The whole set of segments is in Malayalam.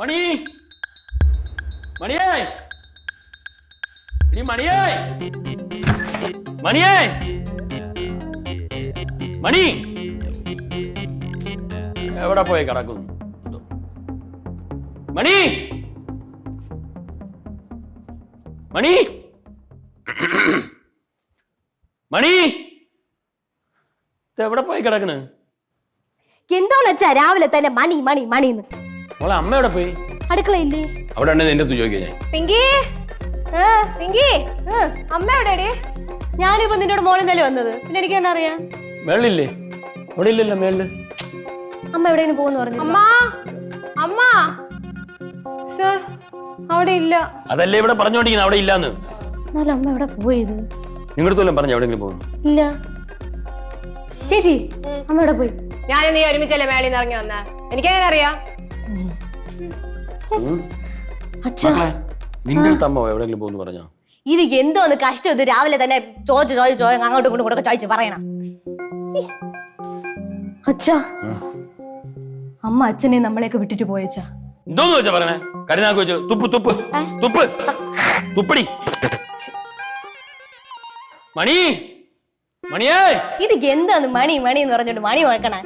മണി. മണിയേ. നീ മണിയേ. മണിയേ. മണി. എവിടെ പോയി കിടക്കുന്നു? മണി. മണി. മണി. എവിടെ പോയി കിടക്കുന്നു എന്തോന്ന് വെച്ചാ രാവിലെ തന്നെ മണി മണി മണിന്ന് മോളെ അമ്മ എവിടെ പോയി? അടുക്കളയില്ലേ? അവിടെ ഉണ്ടെങ്കിൽ നിന്റെ അടുത്ത് ചോദിക്കാം ഞാൻ. പിങ്കി? ഏ, പിങ്കി? അമ്മ എവിടെയാടി ഞാനിപ്പോ നിന്നോട് മോളിൽ നിന്നല്ലേ വന്നത്. പിന്നെ എനിക്ക് എന്നാ അറിയാം? മേളില്ലേ അവിടെ ഇല്ലല്ലോ മേളിൽ. അമ്മ എവിടെയും പോകുന്നു പറഞ്ഞു അമ്മ അമ്മ. സർ അവിടെ ഇല്ല. അതല്ലേ ഇവിടെ പറഞ്ഞോണ്ടിരിക്കുന്നത് അവിടെ ഇല്ലാന്ന്. എന്നാലും അമ്മ എവിടെ പോയത് നിങ്ങളുടെ വല്ലതും പറഞ്ഞു എവിടെങ്കിലും പോകുന്നു. ഇല്ല. ചേച്ചി അമ്മ എവിടെ പോയി? ഞാൻ നീ ഒരുമിച്ചല്ലേ മേളിൽ നിന്ന് ഇറങ്ങി വന്ന? എനിക്കെങ്ങനെ അറിയാം? അച്ഛാ. നിന്റെ അടുത്ത് അമ്മ എവിടെയെങ്കിലും പോകുന്നു പറഞ്ഞോ? ഇത് എന്തോന്ന് കഷ്ടം ഇത് രാവിലെ തന്നെ ചോദിച്ചു ചോദിച്ചു അങ്ങോട്ടും ഇങ്ങോട്ടും കൂടെ ചോദിച്ചു പറയണം. അച്ഛാ. അമ്മ അച്ഛനെ നമ്മളെയൊക്കെ വിട്ടിട്ട് പോയച്ചാ എന്തോന്ന് വെച്ചാ പറയണേ? കരുനാക്ക് വെച്ചു തുപ്പ് തുപ്പ് തുപ്പ്. തുപ്പടി. മണി. മണിയേ. ഇത് എന്താന്ന് മണി മണി എന്ന് പറഞ്ഞോണ്ട് മണി മുഴക്കണേ?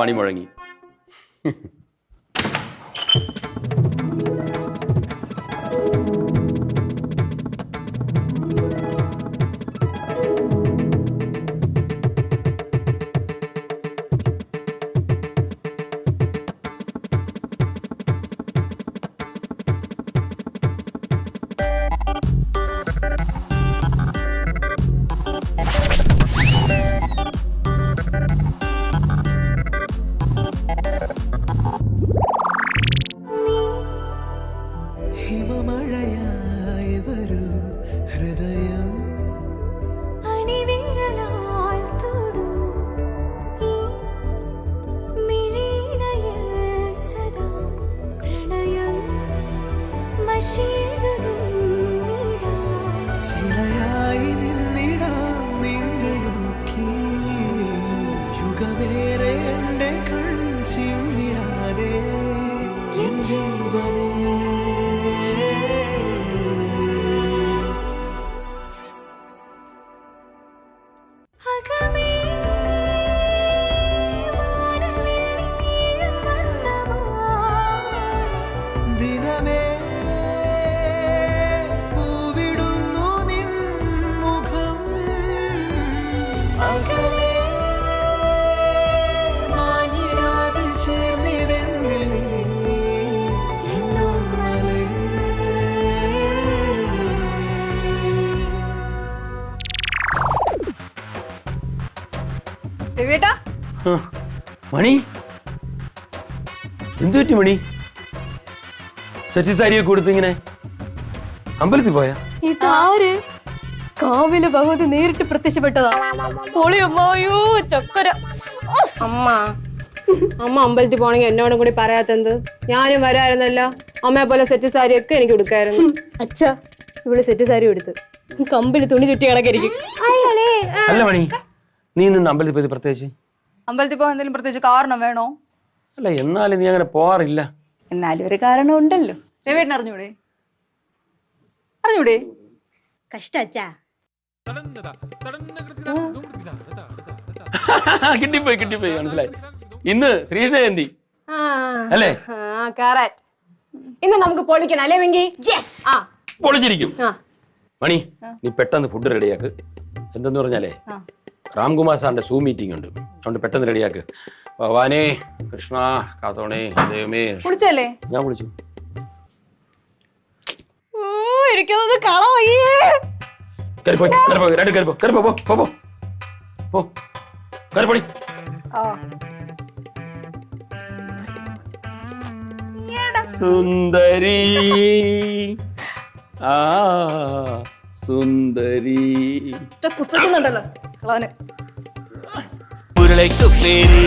മണി മുഴങ്ങി. ഹിമമഴയായി വരൂ ഹൃദയം. ശിലയായി നിന്നിടാം നിന്നെ നോക്കി. യുഗമേറെ എന്റെ കൺചിമ്മിടാതെ. എൻ ജീവനേ I can. രവിയേട്ടാ മണി? എന്തു പറ്റി മണി? സെറ്റ് സാരിയൊക്കെ കൊടുത്ത് ഇങ്ങനെ അമ്പലത്തിൽ പോയാ? ഇതാര് കാവിലെ ഭഗവതി നേരിട്ട് പ്രത്യക്ഷപ്പെട്ടതാ. പൊളിയമ്മായോ ചക്കര. അമ്മ അമ്മ അമ്പലത്തിൽ പോണെങ്കിൽ എന്നോടും കൂടി പറയാത്തെന്ത്? ഞാനും വരായിരുന്നല്ലോ. അമ്മയെ പോലെ സെറ്റ് സാരി ഒക്കെ എനിക്ക് കൊടുക്കായിരുന്നു. അച്ഛാ ഇവിടെ സെറ്റ് സാരി എടുത്ത് കമ്പിന് തുണി ചുറ്റി കണക്കായിരിക്കും അല്ല മണി. നീ നിന്ന് അമ്പലത്തിൽ പോയത് പ്രത്യേകിച്ച്? അമ്പലത്തിൽ പോകാൻ എന്തെങ്കിലും പ്രത്യേകിച്ച് കാരണം വേണോ? അല്ല എന്നാലും നീ അങ്ങനെ പോവാറില്ല. എന്നാലും ഒരു കാരണം ഉണ്ടല്ലോ. രവേട്ടൻ അറിഞ്ഞൂടെ? അറിഞ്ഞൂടെ? കഷ്ട അച്ഛാ. കിട്ടിപ്പോയി കിട്ടിപ്പോയി മനസ്സിലായി. ഇന്ന് ശ്രീകൃഷ്ണ ജയന്തി. ആ അല്ലേ? ഇന്ന് നമുക്ക് പൊളിക്കണം അല്ലേ വെങ്കി ആ. പൊളിച്ചിരിക്കും. ആ. മണി നീ പെട്ടെന്ന് ഫുഡ് റെഡിയാക്ക് എന്തെന്ന് പറഞ്ഞാലേ? ആ. രാംകുമാർ സാറിന്റെ സൂ മീറ്റിംഗ് ഉണ്ട്. അതുകൊണ്ട് പെട്ടെന്ന് റെഡിയാക്ക്. ഭവാനേ കൃഷ്ണ കാത്തോണേ ദൈവമേ. വിളിച്ചല്ലേ ഞാൻ വിളിച്ചു എനിക്കതൊന്ന് കാണാൻ വയ്യേ കയറിപ്പോയി കയറിപ്പോ രണ്ട് കയറിപ്പോ കയറിപ്പോ പോ പോ പോ. പോ. കയറിപ്പൊടി. സുന്ദരി. ആ. സുന്ദരി. കുത്തുന്നുണ്ടല്ലോ ഉരുളയ്ക്ക് പേര്.